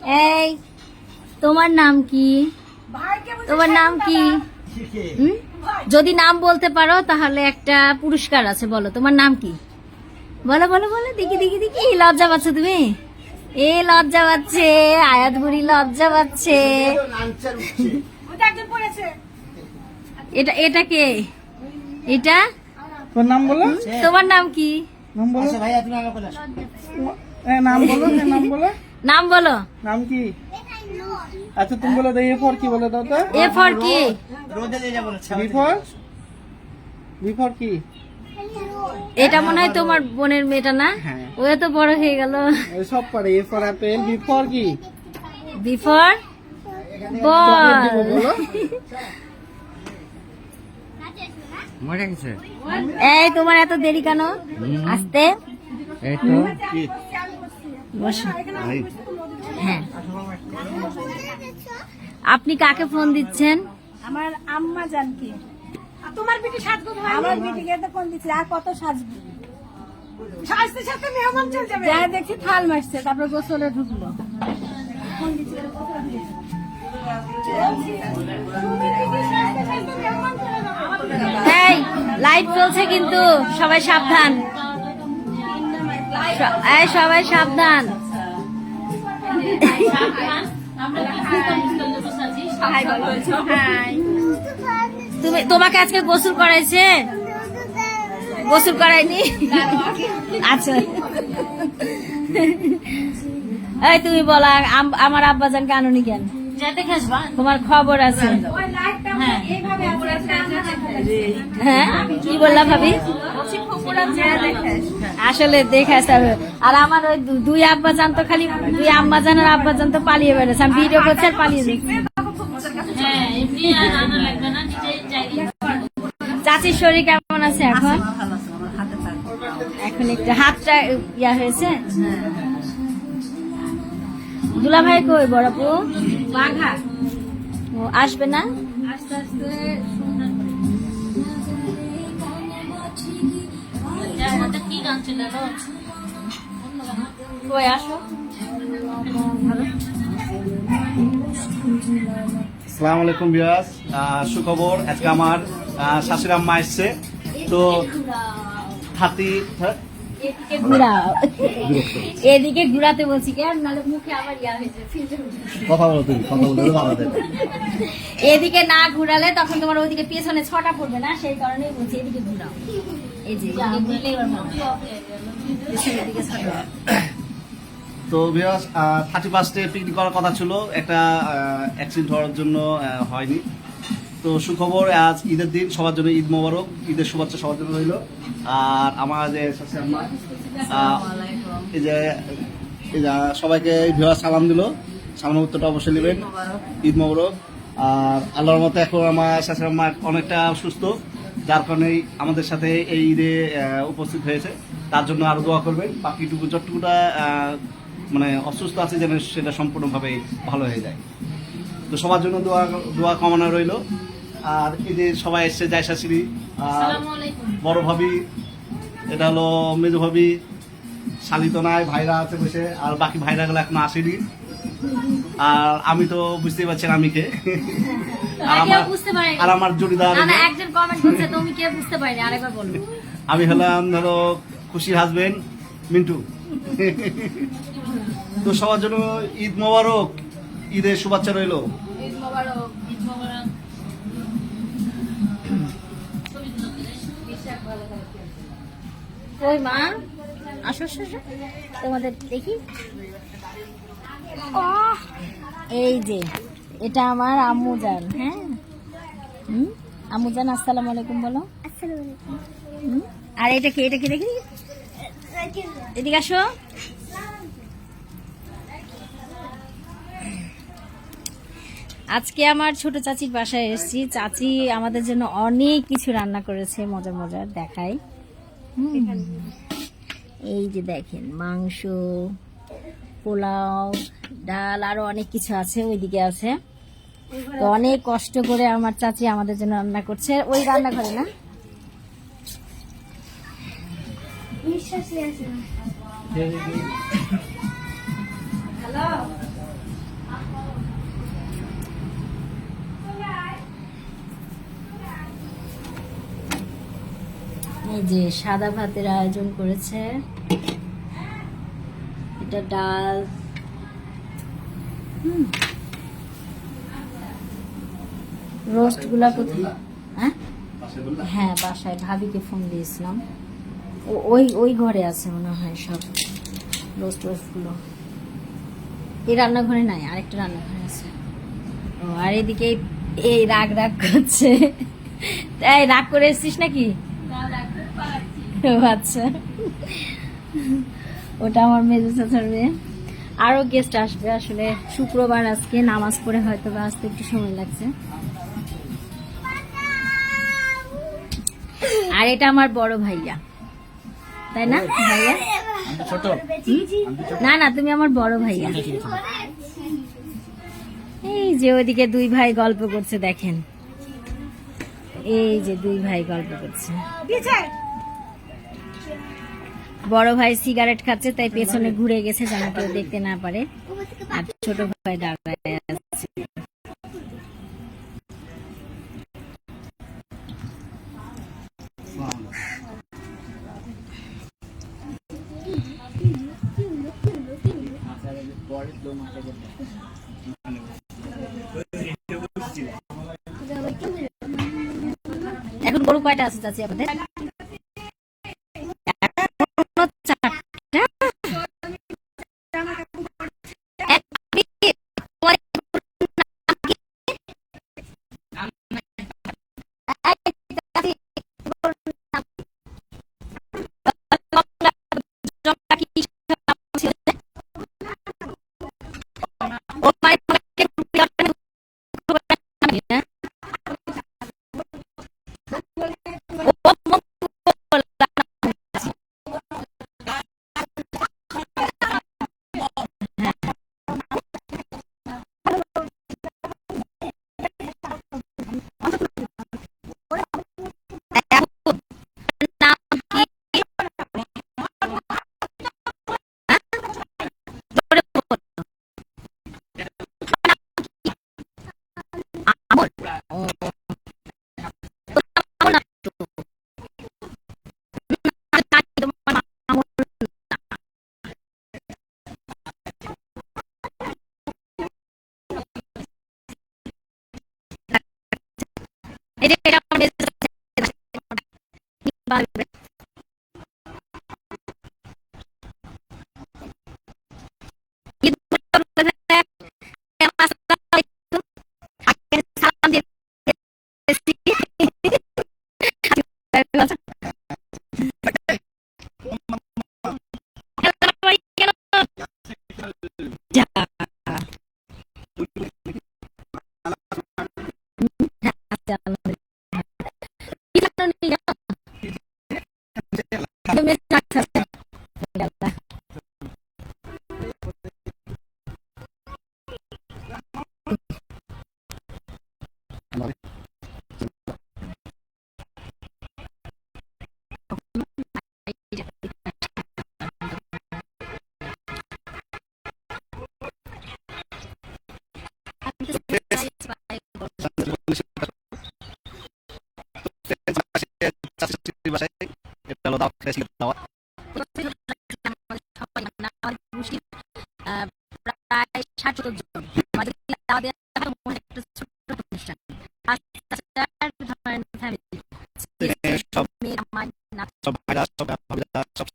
এই তোমার নাম কি? তোমার নাম কি? যদি নাম বলতে পারো তাহলে একটা পুরস্কার আছে বলো। তোমার নাম কি? বলো বলো বলো দেখি দেখি দেখি। লজ্জা পাচ্ছ তুমি? এ লজ্জা পাচ্ছে আয়াত বুড়ি লজ্জা পাচ্ছে। এটা এটা কে? এটা? তোর নাম বলো। তোমার নাম কি? নাম বলো। আচ্ছা। এ, নাম বলো নাম বলো। নাম বলো। নাম কি? আচ্ছা তুমি বলো তো এ ফর কি বলে দাও তো? এ ফর কি? বি ফর বি ফর কি? এটা মনে হয় তোমার বোনের মেয়েটা না? হ্যাঁ। ও তো বড় হয়ে গেল। সব পারে A for apple B for কি? দিব মরে গেছে। এই তোমার এত দেরি কেন? আসতে। এই তো। বসো হ্যাঁ। আপনি কাকে ফোন দিচ্ছেন? আমার আম্মা জানকে। তোমার বিটি সাজবো আমার বিটিকে তো ফোন দিচ্ছে আর কত সাজবো? সাজতে সাজতে মেহমান চলে যাবে। যা দেখছি থাল মারছে তারপর গোসলে ঢুকলো। এই লাইট চলছে কিন্তু সবাই সাবধান। সবাই সাবধান। তুমি তোমাকে আজকে গোসল করাইছে? গোসল করায়নি? আচ্ছা। এই তুমি বলা আম- আমার আব্বাজান কানুনি কেন? তোমার খবর আছে। হ্যাঁ। কি বললাম ভাবি? আসলে হবে। আর আমার ওই দুই আব্বা জান তো খালি দুই আম্মা জান আর আব্বা জান তো পালিয়ে বেড়েছে আমি ভিডিও করছি আর পালিয়ে দেখছি। চাচির শরীর কেমন আছে এখন? এখন একটু হাতটা ইয়া হয়েছে? দুলা ভাই কই বড়পু বাঘা। ও আসবে না? আস্তে আস্তে কই আসো। আসসালামু আলাইকুম বিয়াস সুখবর আজকে আমার শাশুড়ি আম্মা এসছে। তো হাতি হ্যাঁ? এদিকে ঘুরাও। এদিকে ঘুরাতে বলছি কে আর নাহলে মুখে আবার ইয়া filter কথা বলো তুমি কথা বলে এদিকে না ঘুরালে তখন তোমার ওইদিকে পেছনে ছটা পড়বে না সেই কারণেই বলছি এদিকে ঘুরাও। এই যে এদিকে ছটা। তো বিয়াস থার্টি ফার্স্টে পিকনিক করার কথা ছিল। একটা অ্যাক্সিডেন্ট হওয়ার জন্য হয়নি। তো সুখবর আজ ঈদের দিন সবার জন্য ঈদ মোবারক। ঈদের শুভেচ্ছা সবার জন্য রইল। আর আমার যে এই যে এই যে সবাইকে ভিওয়ার সালাম দিল। সালাম উত্তরটা অবশ্যই নেবেন। ঈদ মোবারক। আর আল্লাহর মতো এখন আমার শাশুড়ি আম্মা অনেকটা সুস্থ যার কারণেই আমাদের সাথে এই ঈদে উপস্থিত হয়েছে। তার জন্য আরও দোয়া করবেন। বাকিটুকু যতটুকুটা মানে অসুস্থ আছে যেন সেটা সম্পূর্ণভাবে ভালো হয়ে যায়। তো সবার জন্য দোয়া দোয়া কামনা রইল। আর ঈদে সবাই এসছে যায় শাশুড়ি আর বড় ভাবি এটা হলো মেজু ভাবি শালিত নাই ভাইরা আছে বসে আর বাকি ভাইরা গুলো এখনও আসেনি। আর আমি তো বুঝতেই পারছেন আমি কে। আর আমার বুঝতে পারেনি। আর আমার জড়িদার না না একজন কমেন্ট করছে তুমি কে বুঝতে পারিনি আরেকবার বলো আমি হলাম ধরো খুশির হাজবেন্ড মিন্টু। তো সবার জন্য ঈদ মোবারক ঈদের শুভেচ্ছা রইল। ওই মা আসো আসো। তোমাদের দেখি। এই যে এটা আমার আম্মু জান হ্যাঁ? হুম? আম্মু জান আসসালামু আলাইকুম বলো। হুম? আর এটা কি এটা কি দেখি এদিকে আসো। আজকে আমার ছোট চাচির বাসায় এসেছি। চাচি আমাদের জন্য অনেক কিছু রান্না করেছে মজার মজার হুম। এই যে দেখেন মাংস পোলাও ডাল আরও অনেক কিছু আছে ওইদিকে আছে। তো অনেক কষ্ট করে আমার চাচি আমাদের জন্য রান্না করছে। ওই রান্না করে না যে সাদা ভাতের আয়োজন করেছে। এটা ডাল। রোস্টগুলা কোথায়? হ্যাঁ? হ্যাঁ বাসায় ভাবিকে ফোন দিয়েছিলাম। ওই ওই ঘরে আছে মনে হয় সব রোস্ট রোস্টগুলো এই রান্নাঘরে নাই, আরেকটা রান্নাঘরে আছে। ও, আর এদিকে এই- রাগ রাগ করছে। এই রাগ করে এসছিস নাকি? আচ্ছা। ওটা আমার মেজো চাচার মেয়ে। আরও গেস্ট আসবে আসলে শুক্রবার আজকে, নামাজ পড়ে হয়তো বা আসতে একটু সময় লাগছে। আর এটা আমার বড় ভাইয়া। তাই না, ভাইয়া? না না, তুমি আমার বড় ভাইয়া। এই যে ওদিকে দুই ভাই গল্প করছে, দেখেন। এই যে দুই ভাই গল্প করছে। বড় ভাই সিগারেট খাচ্ছে, তাই পেছনে ঘুরে গেছে যেন কেউ দেখতে না পারে। আর ছোট ভাই দাঁড়ায় আছে। এখন গরু কয়টা আছে, চাচি, আপনাদের? padre বাসায় এটা হলো দাওয়াত প্রায় ষাট জন আমাদের আমাদের একটা ছোট্ট অনুষ্ঠান ধরেন ফ্যামিলি সব সব সব ভাবিরা সব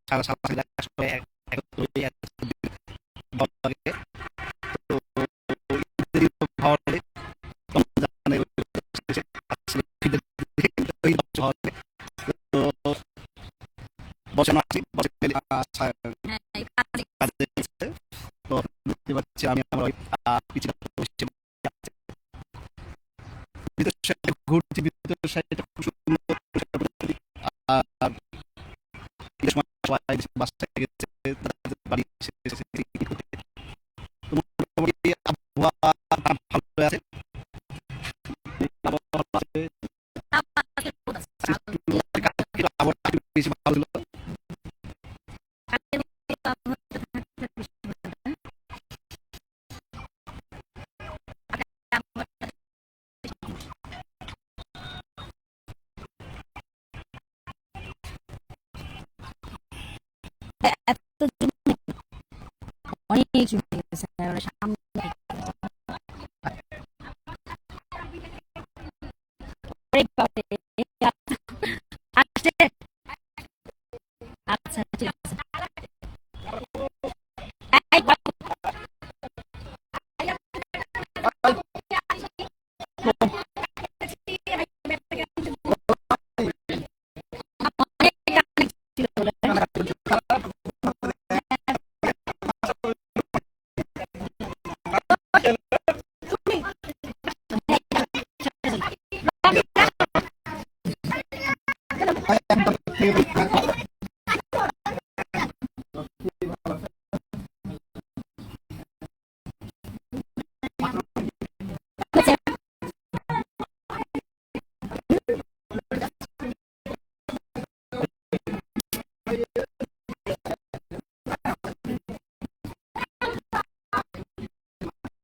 ঘুরছি, ভিতর সাইডে খুব সুন্দর আর সময় গেছে, বাড়ি অনেক চলে সামনে